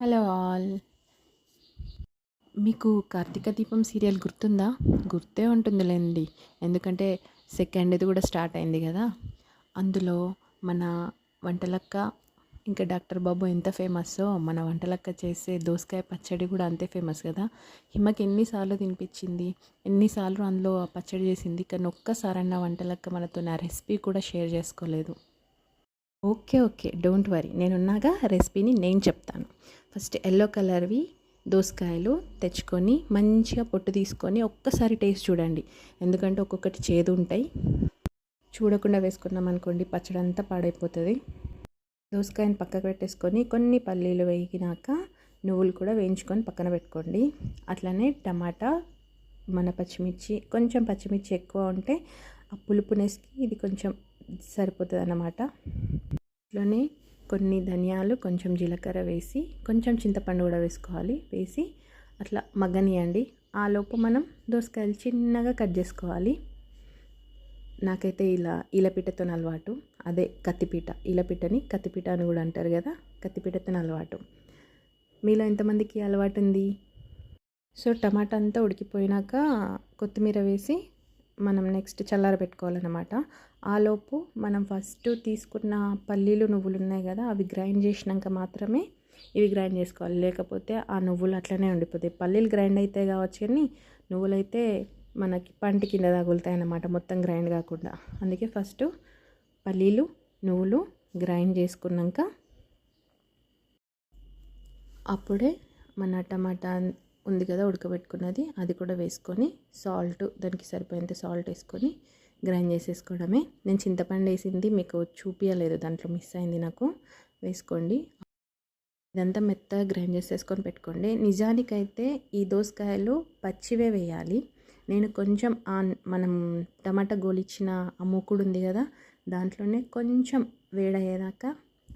Hello all. మీకు కార్తీక దీపం serial గుర్తుందా? గుర్తే ఉంటుందిలేండి. ఎందుకంటే సెకండ్ది కూడా స్టార్ట్ అయింది కదా. అందులో మన వంటలక్క ఇంకా డాక్టర్ బాబు ఎంత ఫేమస్సో మన వంటలక్క చేసే దోసకాయ పచ్చడి కూడా అంతే ఫేమస్ కదా. హిమకి ఎన్నిసార్లు తినిపించింది ఎన్నిసార్లు అందులో ఆ పచ్చడి చేసింది కానీ ఒక్కసారన్న వంటలక్క మనతో నా రెసిపీ కూడా షేర్ చేసుకోలేదు. Okay okay. Don't worry. నేనున్నాగా రెసిపీని నేను చెప్తాను. ఫస్ట్ ఎల్లో కలర్వి దోసకాయలు తెచ్చుకొని మంచిగా పొట్టు తీసుకొని ఒక్కసారి టేస్ట్ చూడండి. ఎందుకంటే ఒక్కొక్కటి చేదు ఉంటాయి చూడకుండా వేసుకున్నాం అనుకోండి పచ్చడి అంతా పాడైపోతుంది. దోసకాయని పక్కకు పెట్టేసుకొని కొన్ని పల్లీలు వేగినాక నువ్వులు కూడా వేయించుకొని పక్కన పెట్టుకోండి. అట్లనే టమాటా మన పచ్చిమిర్చి కొంచెం పచ్చిమిర్చి ఎక్కువ ఉంటే ఆ పులుపునేసి ఇది కొంచెం సరిపోతుంది అన్నమాట అట్లనే కొన్ని ధనియాలు కొంచెం జీలకర్ర వేసి కొంచెం చింతపండు కూడా వేసుకోవాలి. వేసి అట్లా మగ్గనియండి. ఆ లోపు మనం దోసకాయలు చిన్నగా కట్ చేసుకోవాలి. నాకైతే ఇలా ఈలపీటతో అలవాటు. అదే కత్తిపీట. ఈలపీటని కత్తిపీట అని కూడా అంటారు కదా కత్తిపీటతో అలవాటు. మీలో ఎంతమందికి అలవాటు ఉంది? సో టమాటా అంతా ఉడికిపోయినాక కొత్తిమీర వేసి మనం నెక్స్ట్ చల్లారబెట్టుకోవాలన్నమాట ఆలోపు మనం ఫస్ట్ తీసుకున్న పల్లీలు నువ్వులు ఉన్నాయి కదా అవి గ్రైండ్ చేసినాక మాత్రమే ఇవి గ్రైండ్ చేసుకోవాలి. లేకపోతే ఆ నువ్వులు అట్లనే ఉండిపోతాయి. పల్లీలు గ్రైండ్ అయితే కావచ్చు కానీ నువ్వులైతే మనకి పంటి కింద తగులుతాయి అన్నమాట మొత్తం గ్రైండ్ కాకుండా. అందుకే ఫస్ట్ పల్లీలు నువ్వులు గ్రైండ్ చేసుకున్నాక అప్పుడే మన టమాటా ఉంది కదా ఉడకబెట్టుకున్నది అది కూడా వేసుకొని సాల్ట్ దానికి సరిపోయేంత సాల్ట్ వేసుకొని గ్రైండ్ చేసేసుకోవడమే. నేను చింతపండు వేసింది మీకు చూపించలేదు దాంట్లో మిస్ అయింది నాకు. వేసుకోండి. ఇదంతా మెత్తగా గ్రైండ్ చేసేసుకొని పెట్టుకోండి. నిజానికైతే ఈ దోసకాయలు పచ్చివే వేయాలి. నేను కొంచెం ఆ మనం టమాటా గోలిచ్చిన ఆ మూకుడు ఉంది కదా దాంట్లోనే కొంచెం వేడయ్యేదాకా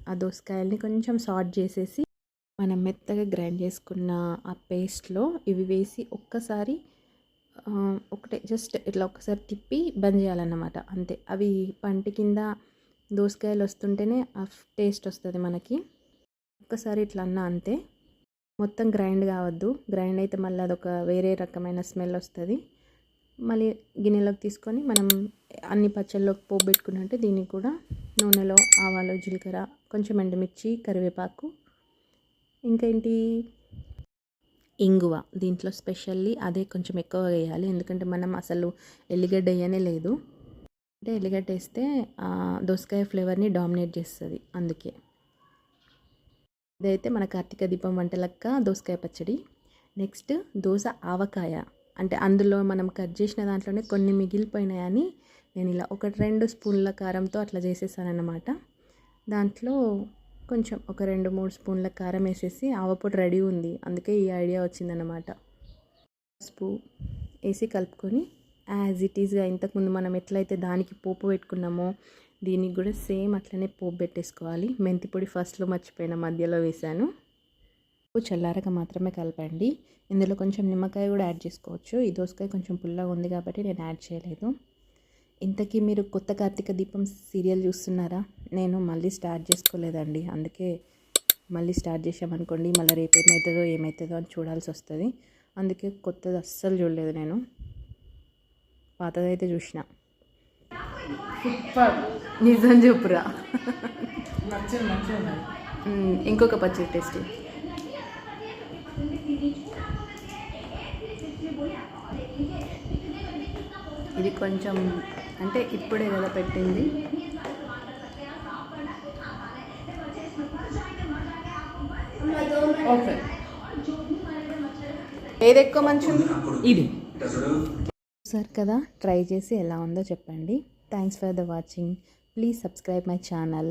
ఆ దోసకాయల్ని కొంచెం సాట్ చేసేసి మనం మెత్తగా గ్రైండ్ చేసుకున్న ఆ పేస్ట్లో ఇవి వేసి ఒక్కసారి ఒకటే జస్ట్ ఇట్లా ఒకసారి తిప్పి బంద్ చేయాలన్నమాట అంతే. అవి పంటి కింద దోసకాయలు వస్తుంటేనే ఆ టేస్ట్ వస్తుంది మనకి. ఒక్కసారి ఇట్లా అన్నా అంతే. మొత్తం గ్రైండ్ కావద్దు. గ్రైండ్ అయితే మళ్ళీ అదొక వేరే రకమైన స్మెల్ వస్తుంది. మళ్ళీ గిన్నెలోకి తీసుకొని మనం అన్ని పచ్చళ్ళలోకి పోబెట్టుకున్నట్టు దీన్ని దీనికి కూడా నూనెలో ఆవాలు జీలకర్ర కొంచెం ఎండుమిర్చి కరివేపాకు ఇంకేంటి? ఇంగువ. దీంట్లో స్పెషల్లీ అదే కొంచెం ఎక్కువ వేయాలి. ఎందుకంటే మనం అసలు ఎల్లిగడ్డ వేయనే లేదు. అంటే ఎల్లిగడ్డ వేస్తే దోసకాయ ఫ్లేవర్ని డామినేట్ చేస్తుంది. అందుకే. ఇదైతే మన కార్తీక దీపం వంటలక్క దోసకాయ పచ్చడి. నెక్స్ట్ దోశ ఆవకాయ. అంటే అందులో మనం కట్ చేసిన దాంట్లోనే కొన్ని మిగిలిపోయినాయని నేను ఇలా ఒకటి రెండు స్పూన్ల కారంతో అట్లా చేసేసానన్నమాట. దాంట్లో కొంచెం ఒక రెండు మూడు స్పూన్ల కారం వేసేసి ఆవపొడి రెడీ ఉంది. అందుకే ఈ ఐడియా వచ్చిందనమాట పసుపు వేసి కలుపుకొని యాజ్ ఇట్ ఈస్గా ఇంతకుముందు మనం ఎట్లయితే దానికి పోపు పెట్టుకున్నామో దీనికి కూడా సేమ్ అట్లనే పోపు పెట్టేసుకోవాలి. మెంతి పొడి ఫస్ట్లో మర్చిపోయిన మధ్యలో వేసాను చల్లారక మాత్రమే కలపండి. ఇందులో కొంచెం నిమ్మకాయ కూడా యాడ్ చేసుకోవచ్చు. ఈ దోసకాయ కొంచెం పుల్లగా ఉంది కాబట్టి నేను యాడ్ చేయలేదు. ఇంతకీ మీరు కొత్త కార్తీక దీపం సీరియల్ చూస్తున్నారా? నేను మళ్ళీ స్టార్ట్ చేసుకోలేదండి. అందుకే మళ్ళీ స్టార్ట్ చేసామనుకోండి మళ్ళీ రేపు ఏమవుతుందో ఏమవుతుందో అని చూడాల్సి వస్తుంది. అందుకే కొత్తది అస్సలు చూడలేదు నేను. పాతదైతే చూసిన. నిజం చెప్పురా. ఇంకొక పచ్చి టేస్ట్ ఇది కొంచెం అంటే ఇప్పుడే కదా పెట్టింది. ఓకే ఏది ఎక్కువ మంచి? ఇది. సార్ కదా ట్రై చేసి ఎలా ఉందో చెప్పండి. Thanks for the watching please subscribe my channel